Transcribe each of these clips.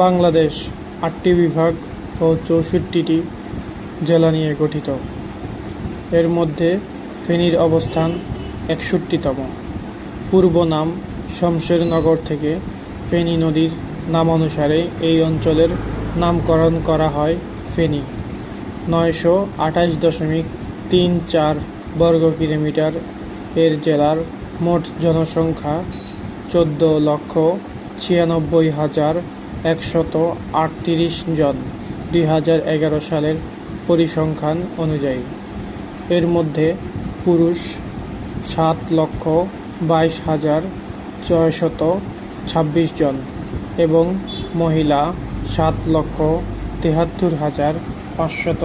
বাংলাদেশ আটটি বিভাগ ও চৌষট্টিটি জেলা নিয়ে গঠিত। এর মধ্যে ফেনীর অবস্থান একষট্টিতম। পূর্ব নাম শমশেরনগর থেকে ফেনী নদীর নামানুসারে এই অঞ্চলের নামকরণ করা হয় ফেনী। নয়শো আঠাশ দশমিক তিন চার বর্গ কিলোমিটার এর জেলার মোট জনসংখ্যা চোদ্দ লক্ষ ছিয়ানব্বই হাজার একশত আটত্রিশ জন দুই হাজার এগারো সালের পরিসংখ্যান অনুযায়ী। এর মধ্যে পুরুষ সাত লক্ষ বাইশ হাজার ছয়শত ছাব্বিশ জন এবং মহিলা সাত লক্ষ তেহাত্তর হাজার পাঁচশত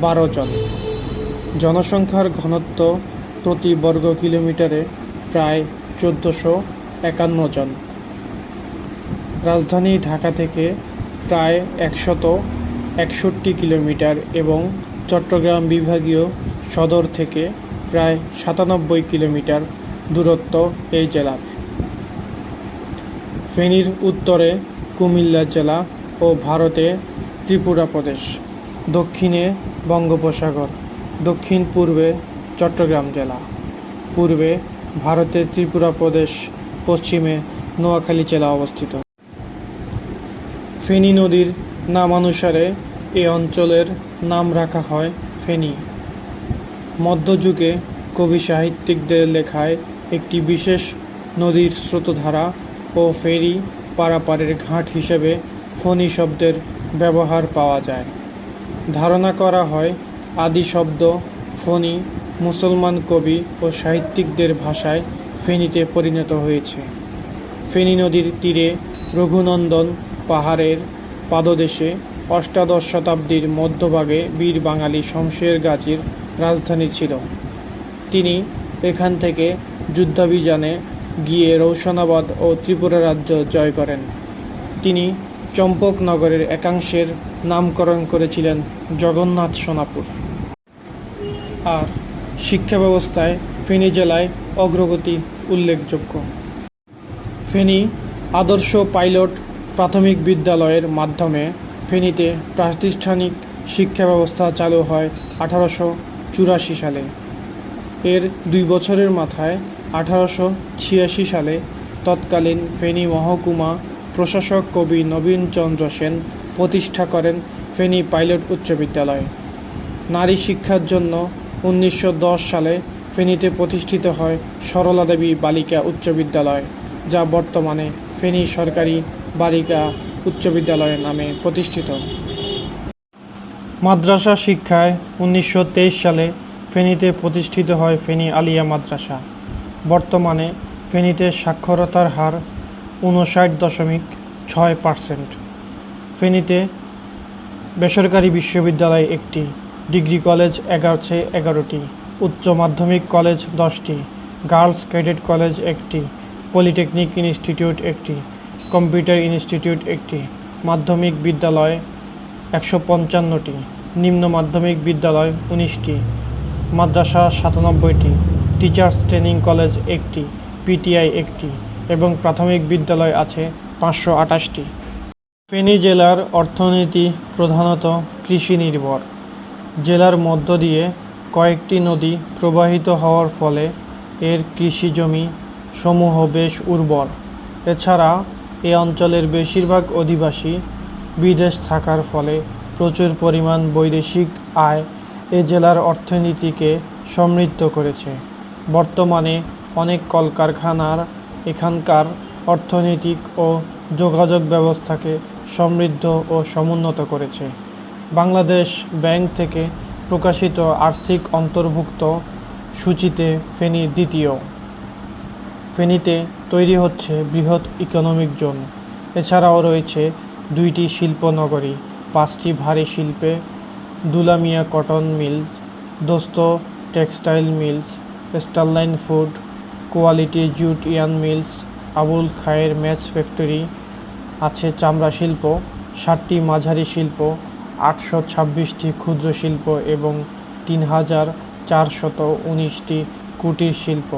বারো জন। জনসংখ্যার ঘনত্ব প্রতি বর্গ কিলোমিটারে প্রায় চোদ্দোশো একান্ন জন। রাজধানী ঢাকা থেকে প্রায় একশত একষট্টি কিলোমিটার এবং চট্টগ্রাম বিভাগীয় সদর থেকে প্রায় সাতানব্বই কিলোমিটার দূরত্ব এই জেলার। ফেনীর উত্তরে কুমিল্লা জেলা ও ভারতে ত্রিপুরা প্রদেশ, দক্ষিণে বঙ্গোপসাগর, দক্ষিণ পূর্বে চট্টগ্রাম জেলা, পূর্বে ভারতের ত্রিপুরা প্রদেশ, পশ্চিমে নোয়াখালী জেলা অবস্থিত। ফেনী নদীর নামানুসারে এ অঞ্চলের নাম রাখা হয় ফেনী। মধ্যযুগে কবি সাহিত্যিকদের লেখায় একটি বিশেষ নদীর স্রোতধারা ও ফেরি পারাপারের ঘাট হিসেবে ফণী শব্দের ব্যবহার পাওয়া যায়। ধারণা করা হয় আদি শব্দ, ফণী, মুসলমান কবি ও সাহিত্যিকদের ভাষায় ফেনীতে পরিণত হয়েছে। ফেনী নদীর তীরে রঘুনন্দন পাহাড়ের পাদদেশে অষ্টাদশ শতাব্দীর মধ্যভাগে বীর বাঙালি শমশের গাজীর রাজধানী ছিল। তিনি এখান থেকে যুদ্ধাভিযানে গিয়ে রৌশনাবাদ ও ত্রিপুরা রাজ্য জয় করেন। তিনি চম্পকনগরের একাংশের নামকরণ করেছিলেন জগন্নাথ সোনাপুর। আর শিক্ষা ব্যবস্থায় ফেনী জেলায় অগ্রগতি উল্লেখযোগ্য। ফেনী আদর্শ পাইলট প্রাথমিক বিদ্যালয়ের মাধ্যমে ফেনীতে প্রাতিষ্ঠানিক শিক্ষা ব্যবস্থা চালু হয় আঠারোশো চুরাশি সালে। এর দুই বছরের মাথায় আঠারোশো ছিয়াশি সালে তৎকালীন ফেনী মহকুমা প্রশাসক কবি নবীনচন্দ্র সেন প্রতিষ্ঠা করেন ফেনী পাইলট উচ্চ বিদ্যালয়। নারী শিক্ষার জন্য উনিশশো দশ সালে ফেনীতে প্রতিষ্ঠিত হয় সরলা দেবী বালিকা উচ্চ বিদ্যালয়, যা বর্তমানে ফেনী সরকারি বালিকা উচ্চ বিদ্যালয় নামে প্রতিষ্ঠিত। মাদ্রাসা শিক্ষায় উনিশশো তেইশ সালে ফেনীতে প্রতিষ্ঠিত হয় ফেনী আলিয়া মাদ্রাসা। বর্তমানে ফেনীতে সাক্ষরতার হার উনষাট দশমিক ছয় পার্সেন্ট। ফেনীতে বেসরকারি বিশ্ববিদ্যালয় একটি, ডিগ্রি কলেজ এগারোছে এগারোটি, উচ্চ মাধ্যমিক কলেজ দশটি, গার্লস ক্যাডেট কলেজ একটি, পলিটেকনিক ইনস্টিটিউট একটি। কম্পিউটার ইনস্টিটিউট একটি মাধ্যমিক বিদ্যালয়, একশো পঞ্চান্নটি। নিম্ন মাধ্যমিক বিদ্যালয় উনিশটি। মাদ্রাসা সাতানব্বইটি। টিচার্স ট্রেনিং কলেজ একটি। পিটিআই একটি। এবং প্রাথমিক বিদ্যালয় আছে পাঁচশো আটাশটি ফেনী জেলার অর্থনীতি প্রধানত কৃষি নির্ভর। জেলার মধ্য দিয়ে কয়েকটি নদী প্রবাহিত হওয়ার ফলে এর কৃষি জমি সমূহ বেশ উর্বর। এছাড়া এ অঞ্চলের বেশিরভাগ অধিবাসী বিদেশ থাকার ফলে প্রচুর পরিমাণ বৈদেশিক আয় এ জেলার অর্থনীতিকে সমৃদ্ধ করেছে। বর্তমানে অনেক কলকারখানার এখানকার অর্থনৈতিক ও যোগাযোগ ব্যবস্থাকে সমৃদ্ধ ও সমুন্নত করেছে। বাংলাদেশ ব্যাংক থেকে প্রকাশিত আর্থিক অন্তর্ভুক্ত সূচিতে ফেনী দ্বিতীয়। ফেনীতে তৈরি হচ্ছে বৃহৎ ইকোনমিক জোন। এছাড়াও রয়েছে দুইটি শিল্পনগরী, পাঁচটি ভারী শিল্পে, Dulamia cotton mills, Dost textile mills, Starline food, quality jute yarn mills, Abul Khayer match factory আছে চামড়া শিল্প, ষাটটি মাঝারি শিল্প, আটশো ছাব্বিশটি ক্ষুদ্র শিল্প এবং তিন হাজার চারশত উনিশটি কুটির শিল্প।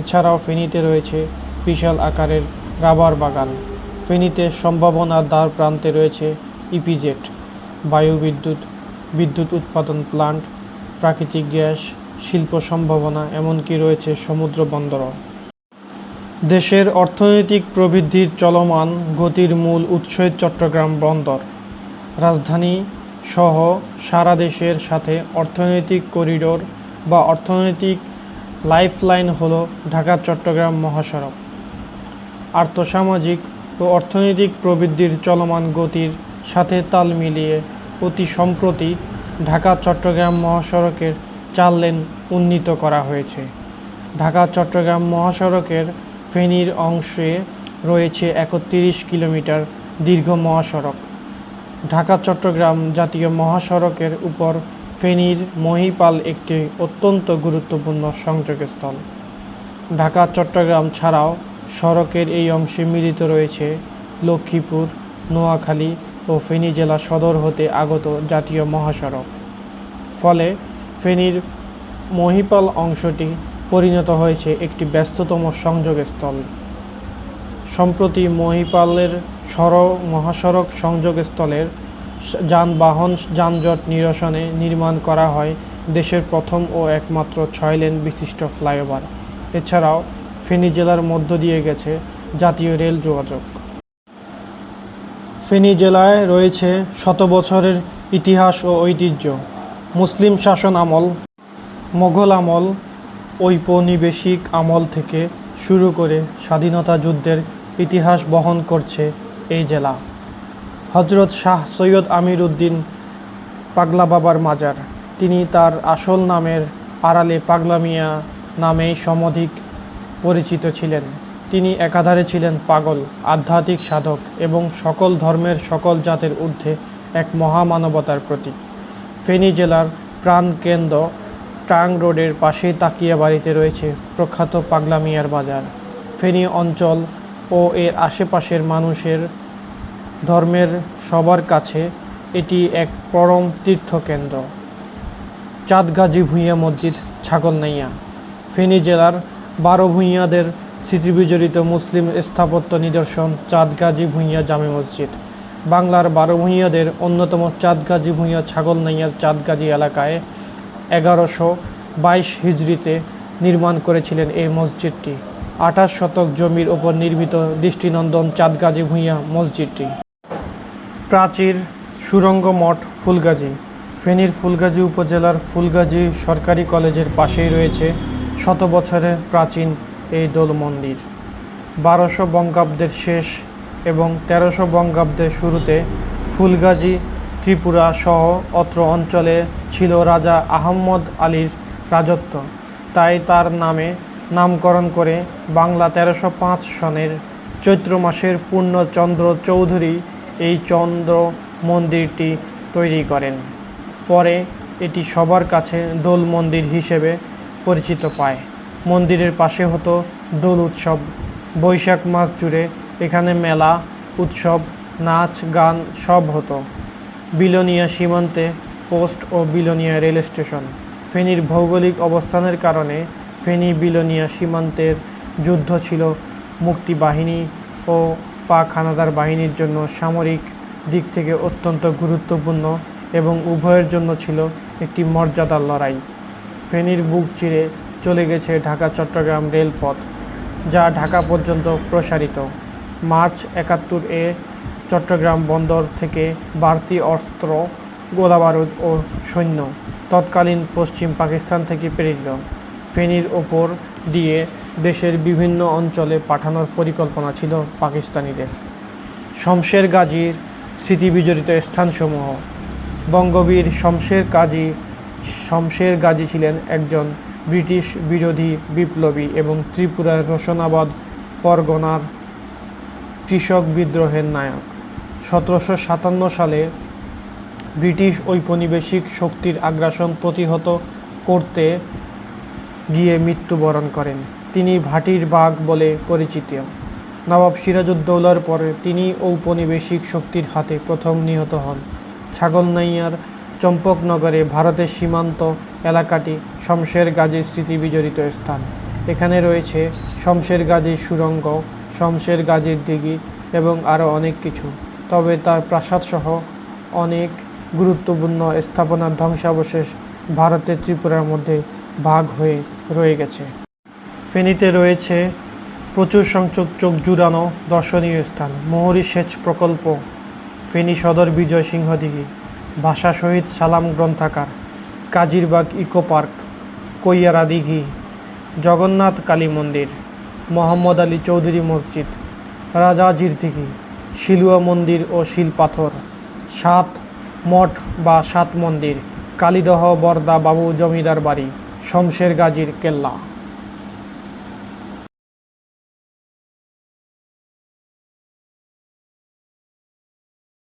এছাড়াও ফেনীতে রয়েছে বিশাল আকারের রাবার বাগান। ফেনীতে সম্ভাবনার দ্বার প্রান্তে রয়েছে ইপিজেড, বায়ুবিদ্যুৎ, বিদ্যুৎ উৎপাদন প্লান্ট, প্রাকৃতিক গ্যাস, শিল্প সম্ভাবনা, এমনকি রয়েছে সমুদ্র বন্দরও। দেশের অর্থনৈতিক প্রবৃদ্ধির চলমান গতির মূল উৎসই চট্টগ্রাম বন্দর। রাজধানী সহ সারা দেশের সাথে অর্থনৈতিক করিডোর বা অর্থনৈতিক লাইফলাইন হল ঢাকা চট্টগ্রাম মহাসড়ক। আর্থসামাজিক ও অর্থনৈতিক প্রবৃদ্ধির চলমান গতির সাথে তাল মিলিয়ে অতি সম্প্রতি ঢাকা, চট্টগ্রাম মহাসড়কের চার লেন উন্নীত করা হয়েছে। ঢাকা, চট্টগ্রাম মহাসড়কের ফেনীর অংশে রয়েছে একত্রিশ কিলোমিটার দীর্ঘ মহাসড়ক। ঢাকা, চট্টগ্রাম জাতীয় মহাসড়কের উপর ফেনীর মহিপাল একটি অত্যন্ত গুরুত্বপূর্ণ সংযোগস্থল। ঢাকা, চট্টগ্রাম ছাড়াও সড়কের এই অংশে মিলিত রয়েছে লক্ষ্মীপুর, নোয়াখালী ও ফেনী জেলা সদর হতে আগত জাতীয় মহাসড়ক। ফলে ফেনীর মহিপাল অংশটি পরিণত হয়েছে একটি ব্যস্ততম সংযোগস্থল। সম্প্রতি মহিপালের সড়ক মহাসড়ক সংযোগস্থলের যানবাহন যানজট নিরসনে নির্মাণ করা হয় দেশের প্রথম ও একমাত্র ছয় লেন বিশিষ্ট ফ্লাইওভার। এছাড়াও ফেনী জেলার মধ্য দিয়ে গেছে জাতীয় রেল যোগাযোগ। ফেনী জেলায় রয়েছে শত বছরের ইতিহাস ও ঐতিহ্য। মুসলিম শাসন আমল, মোঘল আমল, ঔপনিবেশিক আমল থেকে শুরু করে স্বাধীনতা যুদ্ধের ইতিহাস বহন করছে এই জেলা। হজরত শাহ সৈয়দ আমির উদ্দিন পাগলা বাবার মাজার। তিনি তার আসল নামের আড়ালে পাগলা মিয়া নামেই সমধিক পরিচিত ছিলেন। তিনি একাধারে ছিলেন পাগল, আধ্যাত্মিক সাধক এবং সকল ধর্মের সকল জাতের ঊর্ধ্বে এক মহামানবতার প্রতীক। ফেনী জেলার প্রাণকেন্দ্র টাং রোডের পাশেই তাকিয়া বাড়িতে রয়েছে প্রখ্যাত পাগলা মিয়ার বাজার। ফেনী অঞ্চল ও এর আশেপাশের মানুষের ধর্মের সবার কাছে এটি এক পরম তীর্থকেন্দ্র। চাঁদগাজী ভূঁইয়া মসজিদ ছাগলনাইয়া। ফেনী জেলার বারো ভূঁইয়াদের স্মৃতিবিজড়িত মুসলিম স্থাপত্য নিদর্শন চাঁদগাজী ভূঁইয়া জামে মসজিদ। বাংলার বারো ভূঁইয়াদের অন্যতম চাঁদগাজী ভূঁইয়া ছাগলনাইয়ার চাঁদগাজী এলাকায় এগারোশো বাইশ হিজড়িতে নির্মাণ করেছিলেন এই মসজিদটি। আঠাশ শতক জমির ওপর নির্মিত দৃষ্টিনন্দন চাঁদগাজী ভূঁইয়া মসজিদটি। প্রাচীর সুরঙ্গ মঠ ফুলগাজী। ফেনীর ফুলগাজী উপজেলার ফুলগাজী সরকারি কলেজের পাশেই রয়েছে শত বছরের প্রাচীন এই দোল মন্দির বারোশো বঙ্গাব্দের শেষ এবং তেরোশো বঙ্গাব্দের শুরুতে ফুলগাজী ত্রিপুরা সহ অত্র অঞ্চলে ছিল রাজা আহম্মদ আলীর রাজত্ব। তাই তার নামে নামকরণ করে বাংলা তেরোশো পাঁচ সনের চৈত্র মাসের পূর্ণচন্দ্র চৌধুরী এই চন্দ্র মন্দিরটি তৈরি করেন। পরে এটি সবার কাছে দোল মন্দির হিসেবে পরিচিত পায়। মন্দিরের পাশে হতো দোল উৎসব। বৈশাখ মাস জুড়ে এখানে মেলা, উৎসব, নাচ, গান সব হতো। বিলোনিয়া সীমান্তে পোস্ট ও বিলোনিয়া রেল স্টেশন। ফেনীর ভৌগোলিক অবস্থানের কারণে ফেনী বিলোনিয়া সীমান্তের যুদ্ধ ছিল মুক্তিবাহিনী ও পাক হানাদার বাহিনীর জন্য সামরিক দিক থেকে অত্যন্ত গুরুত্বপূর্ণ এবং উভয়ের জন্য ছিল একটি মর্যাদার লড়াই। ফেনীর বুক চিরে চলে গেছে ঢাকা, চট্টগ্রাম রেলপথ, যা ঢাকা পর্যন্ত প্রসারিত। মার্চ একাত্তর এ চট্টগ্রাম বন্দর থেকে বাড়তি অস্ত্র, গোলাবারুদ ও সৈন্য তৎকালীন পশ্চিম পাকিস্তান থেকে প্রেরিত। ফেনীর ওপর দিয়ে দেশের বিভিন্ন অঞ্চলে পাঠানোর পরিকল্পনা ছিল পাকিস্তানিদের। শমশের গাজীর স্মৃতিবিজড়িত স্থানসমূহ, বঙ্গবীর শমশের গাজী শমশের গাজী ছিলেন একজন ব্রিটিশ বিরোধী বিপ্লবী এবং ত্রিপুরার রোশনাবাদ পরগনার কৃষক বিদ্রোহের নায়ক। সতেরোশো সাতান্ন সালে ব্রিটিশ ঔপনিবেশিক শক্তির আগ্রাসন প্রতিহত করতে গিয়ে মৃত্যুবরণ করেন। তিনি ভাটির বাঘ বলে পরিচিত। নবাব সিরাজউদ্দৌলার পরে তিনি ঔপনিবেশিক শক্তির হাতে প্রথম নিহত হন। ছাগলনাইয়ার চম্পকনগরে ভারতের সীমান্ত এলাকাটি শমশের গাজীর স্মৃতি বিজড়িত স্থান। এখানে রয়েছে শমশের গাজীর সুড়ঙ্গ শমশের গাজীর দিঘি এবং আরও অনেক কিছু। তবে তার প্রাসাদসহ অনেক গুরুত্বপূর্ণ স্থাপনার ধ্বংসাবশেষ ভারতের ত্রিপুরার মধ্যে ভাগ হয়ে রয়ে গেছে। ফেনীতে রয়েছে প্রচুর সংখ্যক চোখ জুড়ানো দর্শনীয় স্থান। মোহরী সেচ প্রকল্প, ফেনী সদর বিজয় সিংহদিঘি ভাষা শহীদ সালাম গ্রন্থাগার, কাজিরবাগ ইকো পার্ক, কৈয়ারা দিঘি, জগন্নাথ কালী মন্দির, মোহাম্মদ আলী চৌধুরী মসজিদ রাজাজির দিঘি শিলুয়া মন্দির ও শিলপাথর, সাত মঠ বা সাত মন্দির, কালীদহ, বরদা বাবু জমিদার বাড়ি শমশের গাজীর কেল্লা।